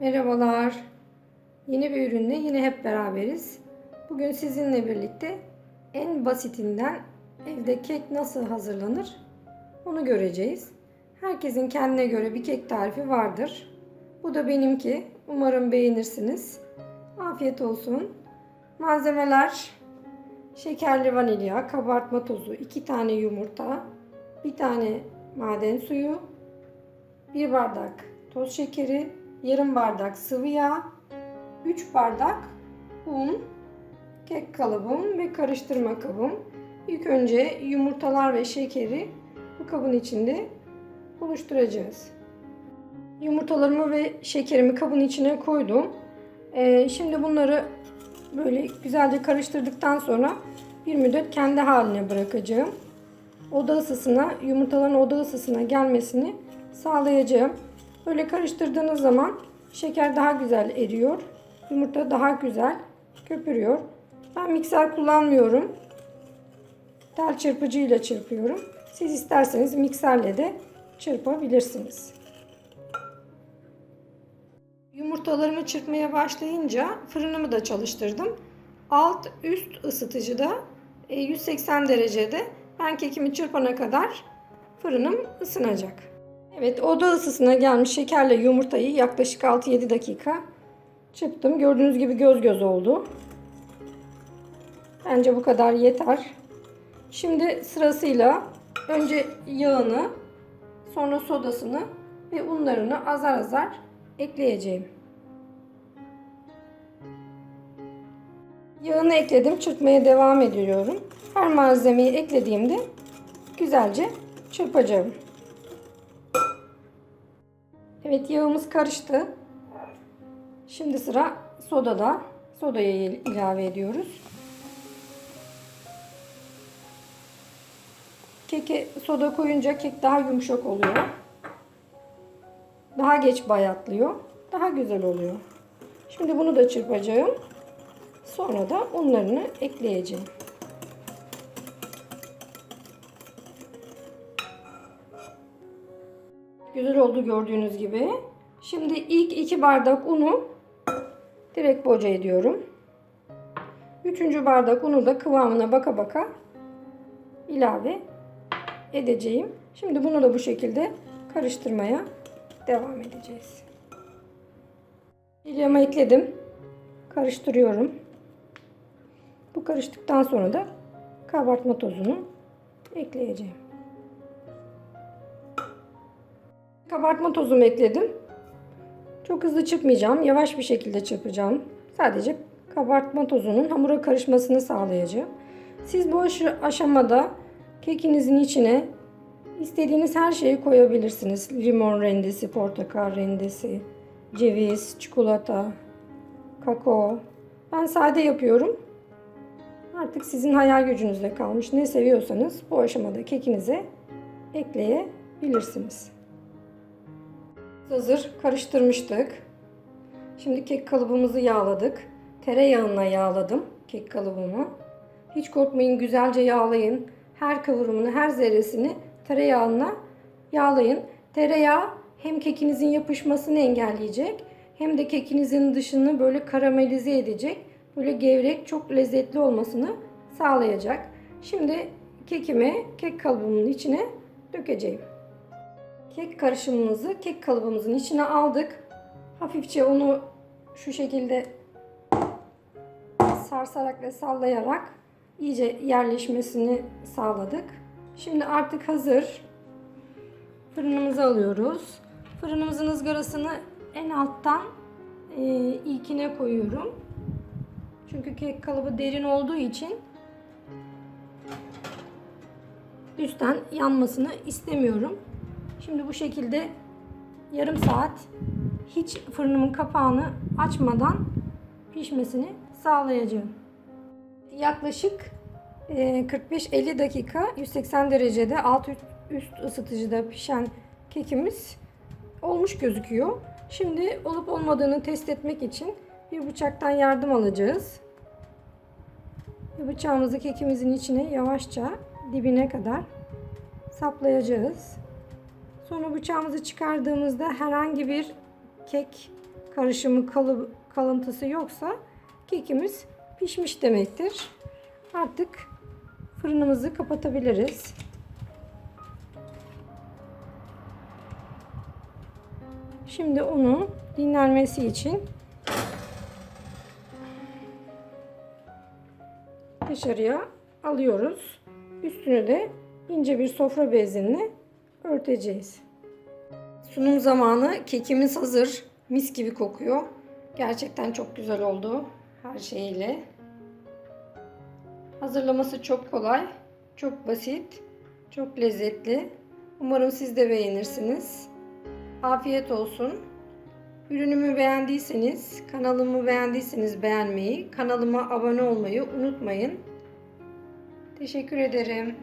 Merhabalar. Yeni bir ürünle yine hep beraberiz. Bugün sizinle birlikte en basitinden evde kek nasıl hazırlanır onu göreceğiz. Herkesin kendine göre bir kek tarifi vardır. Bu da benimki. Umarım beğenirsiniz. Afiyet olsun. Malzemeler şekerli vanilya, kabartma tozu, 2 tane yumurta, 1 tane maden suyu, 1 bardak toz şekeri, yarım bardak sıvı yağ, 3 bardak un, kek kalıbım ve karıştırma kabım. İlk önce yumurtalar ve şekeri bu kabın içinde buluşturacağız. Yumurtalarımı ve şekerimi kabın içine koydum. Ee, şimdi bunları böyle güzelce karıştırdıktan sonra bir müddet kendi haline bırakacağım. Oda ısısına, yumurtaların oda ısısına gelmesini sağlayacağım. Böyle karıştırdığınız zaman şeker daha güzel eriyor. Yumurta daha güzel köpürüyor. Ben mikser kullanmıyorum. Tel çırpıcıyla çırpıyorum. Siz isterseniz mikserle de çırpabilirsiniz. Yumurtalarımı çırpmaya başlayınca fırınımı da çalıştırdım. Alt üst ısıtıcıda e, 180 derecede ben kekimi çırpana kadar fırınım ısınacak. Evet oda ısısına gelmiş şekerle yumurtayı yaklaşık 6-7 dakika çırptım. Gördüğünüz gibi göz göz oldu. Bence bu kadar yeter. Şimdi sırasıyla önce yağını, sonra sodasını ve unlarını azar azar ekleyeceğim. Yağını ekledim. Çırpmaya devam ediyorum. Her malzemeyi eklediğimde güzelce çırpacağım. Evet yağımız karıştı. Şimdi sıra sodada. Sodayı ilave ediyoruz. Keke soda koyunca kek daha yumuşak oluyor. Daha geç bayatlıyor. Daha güzel oluyor. Şimdi bunu da çırpacağım. Sonra da unlarını ekleyeceğim. Güzel oldu gördüğünüz gibi. Şimdi ilk iki bardak unu direkt boca ediyorum. Üçüncü bardak unu da kıvamına baka baka ilave edeceğim. Şimdi bunu da bu şekilde karıştırmaya devam edeceğiz. İlyama ekledim. Karıştırıyorum. Bu karıştıktan sonra da kabartma tozunu ekleyeceğim. Kabartma tozumu ekledim. Çok hızlı çırpmayacağım. Yavaş bir şekilde çırpacağım. Sadece kabartma tozunun hamura karışmasını sağlayacağım. Siz bu aşamada kekinizin içine istediğiniz her şeyi koyabilirsiniz. Limon rendesi, portakal rendesi, ceviz, çikolata, kakao. Ben sade yapıyorum. Artık sizin hayal gücünüzde kalmış. Ne seviyorsanız bu aşamada kekinize ekleyebilirsiniz. Hazır karıştırmıştık. Şimdi kek kalıbımızı yağladık. Tereyağına yağladım kek kalıbımı. Hiç korkmayın güzelce yağlayın. Her kıvrımını, her zerresini tereyağına yağlayın. Tereyağı hem kekinizin yapışmasını engelleyecek hem de kekinizin dışını böyle karamelize edecek. Böyle gevrek, çok lezzetli olmasını sağlayacak. Şimdi kekimi kek kalıbımın içine dökeceğim. Kek karışımımızı kek kalıbımızın içine aldık. Hafifçe onu şu şekilde sarsarak ve sallayarak iyice yerleşmesini sağladık. Şimdi artık hazır. Fırınımıza alıyoruz. Fırınımızın ızgarasını en alttan e, ilkine koyuyorum. Çünkü kek kalıbı derin olduğu için üstten yanmasını istemiyorum. Şimdi bu şekilde yarım saat hiç fırınımın kapağını açmadan pişmesini sağlayacağım. Yaklaşık 45-50 dakika 180 derecede alt üst ısıtıcıda pişen kekimiz olmuş gözüküyor. Şimdi olup olmadığını test etmek için bir bıçaktan yardım alacağız. Bıçağımızı kekimizin içine yavaşça dibine kadar saplayacağız. Sonra bıçağımızı çıkardığımızda herhangi bir kek karışımı kalı, kalıntısı yoksa kekimiz pişmiş demektir. Artık fırınımızı kapatabiliriz. Şimdi onu dinlenmesi için dışarıya alıyoruz. Üstünü de ince bir sofra bezinle örteceğiz. Sunum zamanı kekimiz hazır. Mis gibi kokuyor. Gerçekten çok güzel oldu her şeyiyle. Hazırlaması çok kolay, çok basit, çok lezzetli. Umarım siz de beğenirsiniz. Afiyet olsun. Ürünümü beğendiyseniz, kanalımı beğendiyseniz beğenmeyi, kanalıma abone olmayı unutmayın. Teşekkür ederim.